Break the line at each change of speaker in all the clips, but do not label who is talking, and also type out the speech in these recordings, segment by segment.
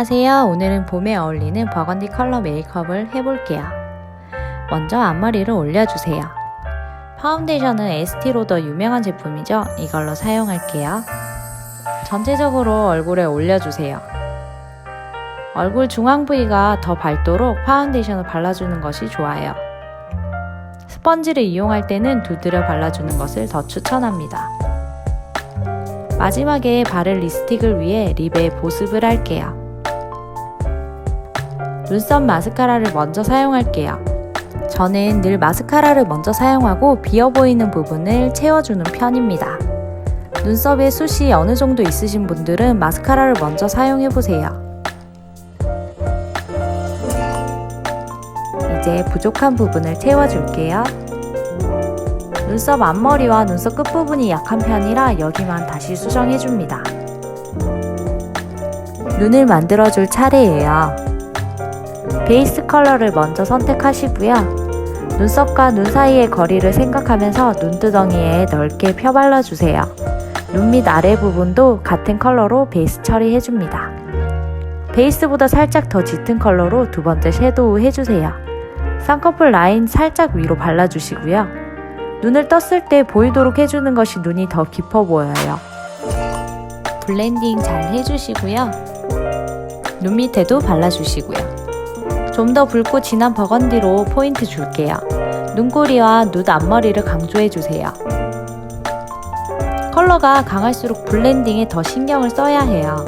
안녕하세요. 오늘은 봄에 어울리는 버건디 컬러 메이크업을 해볼게요. 먼저 앞머리를 올려주세요. 파운데이션은 에스티로더 유명한 제품이죠. 이걸로 사용할게요. 전체적으로 얼굴에 올려주세요. 얼굴 중앙 부위가 더 밝도록 파운데이션을 발라주는 것이 좋아요. 스펀지를 이용할 때는 두드려 발라주는 것을 더 추천합니다. 마지막에 바를 립스틱을 위해 립에 보습을 할게요. 눈썹 마스카라를 먼저 사용할게요. 저는 늘 마스카라를 먼저 사용하고 비어 보이는 부분을 채워주는 편입니다. 눈썹에 숱이 어느 정도 있으신 분들은 마스카라를 먼저 사용해보세요. 이제 부족한 부분을 채워줄게요. 눈썹 앞머리와 눈썹 끝부분이 약한 편이라 여기만 다시 수정해줍니다. 눈을 만들어줄 차례예요. 베이스 컬러를 먼저 선택하시고요. 눈썹과 눈 사이의 거리를 생각하면서 눈두덩이에 넓게 펴발라주세요. 눈 밑 아래 부분도 같은 컬러로 베이스 처리해줍니다. 베이스보다 살짝 더 짙은 컬러로 두 번째 섀도우 해주세요. 쌍꺼풀 라인 살짝 위로 발라주시고요. 눈을 떴을 때 보이도록 해주는 것이 눈이 더 깊어 보여요. 블렌딩 잘 해주시고요. 눈 밑에도 발라주시고요. 좀 더 붉고 진한 버건디로 포인트 줄게요. 눈꼬리와 눈 앞머리를 강조해주세요. 컬러가 강할수록 블렌딩에 더 신경을 써야 해요.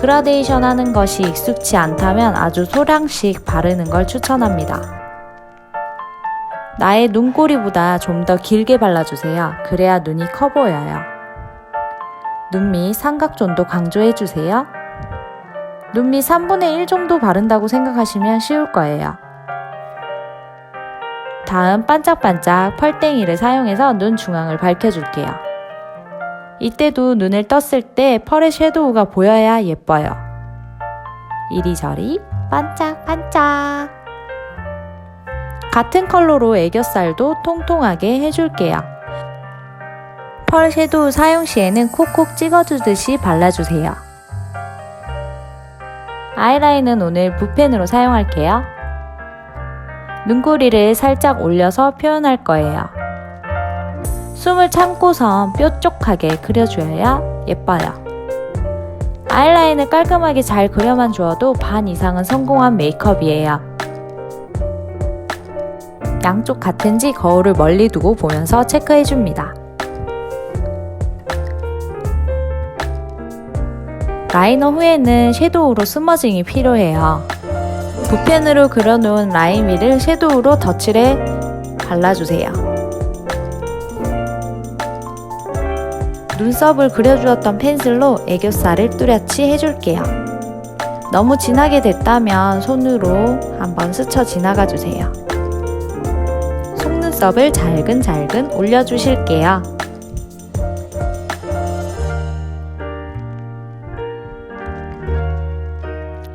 그라데이션 하는 것이 익숙치 않다면 아주 소량씩 바르는 걸 추천합니다. 나의 눈꼬리보다 좀 더 길게 발라주세요. 그래야 눈이 커 보여요. 눈 밑 삼각존도 강조해주세요. 눈밑 3분의 1 정도 바른다고 생각하시면 쉬울 거예요. 다음 반짝반짝 펄땡이를 사용해서 눈 중앙을 밝혀줄게요. 이때도 눈을 떴을 때 펄의 섀도우가 보여야 예뻐요. 이리저리 반짝반짝. 같은 컬러로 애교살도 통통하게 해줄게요. 펄 섀도우 사용 시에는 콕콕 찍어주듯이 발라주세요. 아이라인은 오늘 붓펜으로 사용할게요. 눈꼬리를 살짝 올려서 표현할 거예요. 숨을 참고선 뾰족하게 그려줘야 예뻐요. 아이라인을 깔끔하게 잘 그려만 주어도 반 이상은 성공한 메이크업이에요. 양쪽 같은지 거울을 멀리 두고 보면서 체크해줍니다. 라이너 후에는 섀도우로 스머징이 필요해요. 붓펜으로 그려놓은 라인 위를 섀도우로 덧칠해 발라주세요. 눈썹을 그려주었던 펜슬로 애교살을 뚜렷이 해줄게요. 너무 진하게 됐다면 손으로 한번 스쳐 지나가 주세요. 속눈썹을 잘근잘근 올려주실게요.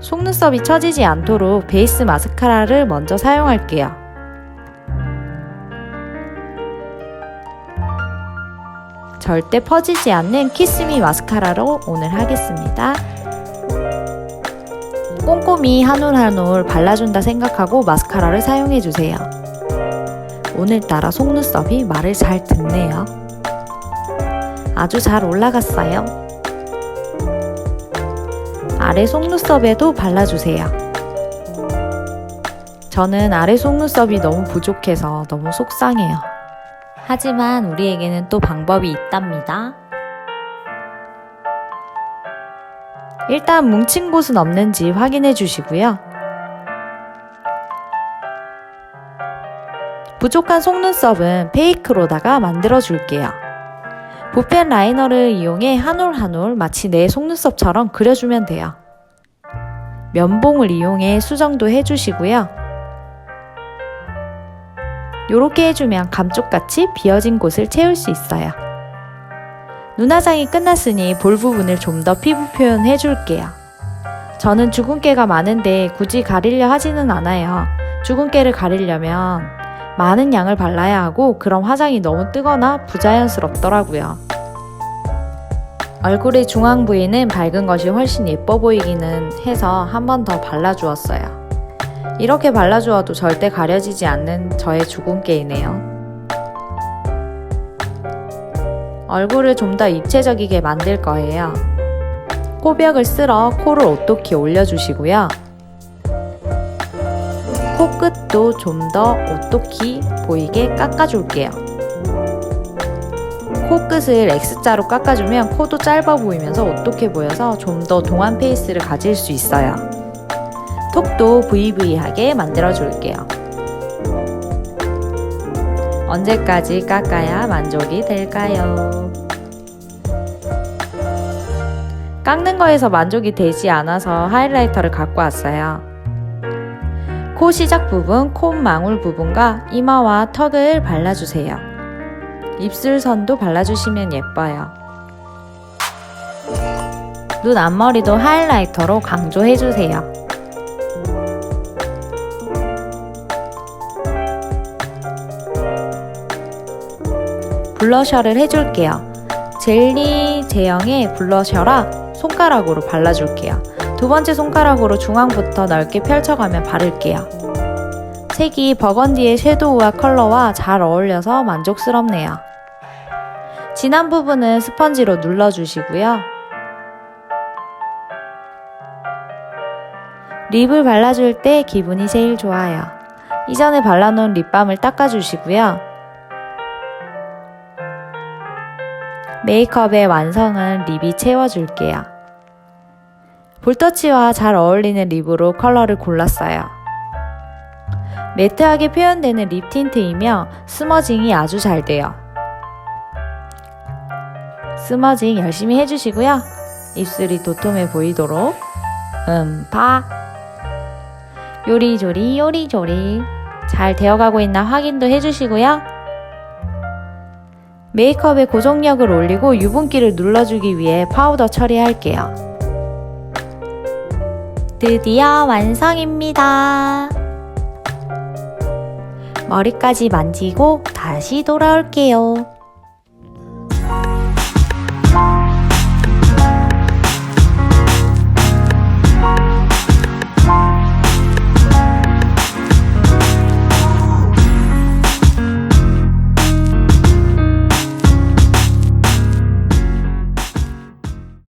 속눈썹이 처지지 않도록 베이스 마스카라를 먼저 사용할게요. 절대 퍼지지 않는 키스미 마스카라로 오늘 하겠습니다. 꼼꼼히 한 올 한 올 발라준다 생각하고 마스카라를 사용해주세요. 오늘따라 속눈썹이 말을 잘 듣네요. 아주 잘 올라갔어요. 아래 속눈썹에도 발라주세요. 저는 아래 속눈썹이 너무 부족해서 너무 속상해요. 하지만 우리에게는 또 방법이 있답니다. 일단 뭉친 곳은 없는지 확인해 주시고요. 부족한 속눈썹은 페이크로다가 만들어 줄게요. 붓펜 라이너를 이용해 한 올 한 올 마치 내 속눈썹처럼 그려주면 돼요. 면봉을 이용해 수정도 해주시고요. 이렇게 해주면 감쪽같이 비어진 곳을 채울 수 있어요. 눈화장이 끝났으니 볼 부분을 좀 더 피부 표현 해 줄게요. 저는 주근깨가 많은데 굳이 가리려 하지는 않아요. 주근깨를 가리려면 많은 양을 발라야 하고 그럼 화장이 너무 뜨거나 부자연스럽더라고요. 얼굴의 중앙 부위는 밝은 것이 훨씬 예뻐 보이기는 해서 한 번 더 발라주었어요. 이렇게 발라주어도 절대 가려지지 않는 저의 주근깨이네요. 얼굴을 좀 더 입체적이게 만들 거예요. 코벽을 쓸어 코를 오똑히 올려주시고요. 코끝도 좀 더 오똑히 보이게 깎아줄게요. 코끝을 X자로 깎아주면 코도 짧아 보이면서 오똑해 보여서 좀 더 동안 페이스를 가질 수 있어요. 톡도 VV하게 만들어 줄게요. 언제까지 깎아야 만족이 될까요? 깎는 거에서 만족이 되지 않아서 하이라이터를 갖고 왔어요. 코 시작 부분, 콧망울 부분과 이마와 턱을 발라주세요. 입술선도 발라주시면 예뻐요. 눈 앞머리도 하이라이터로 강조해주세요. 블러셔를 해줄게요. 젤리 제형의 블러셔라 손가락으로 발라줄게요. 두 번째 손가락으로 중앙부터 넓게 펼쳐가며 바를게요. 색이 버건디의 섀도우와 컬러와 잘 어울려서 만족스럽네요. 진한 부분은 스펀지로 눌러주시고요. 립을 발라줄 때 기분이 제일 좋아요. 이전에 발라놓은 립밤을 닦아주시고요. 메이크업의 완성은 립이 채워줄게요. 볼터치와 잘 어울리는 립으로 컬러를 골랐어요. 매트하게 표현되는 립 틴트이며 스머징이 아주 잘 돼요. 스머징 열심히 해주시고요. 입술이 도톰해 보이도록 음파 요리조리 요리조리 잘 되어가고 있나 확인도 해주시고요. 메이크업의 고정력을 올리고 유분기를 눌러주기 위해 파우더 처리할게요. 드디어 완성입니다. 머리까지 만지고 다시 돌아올게요.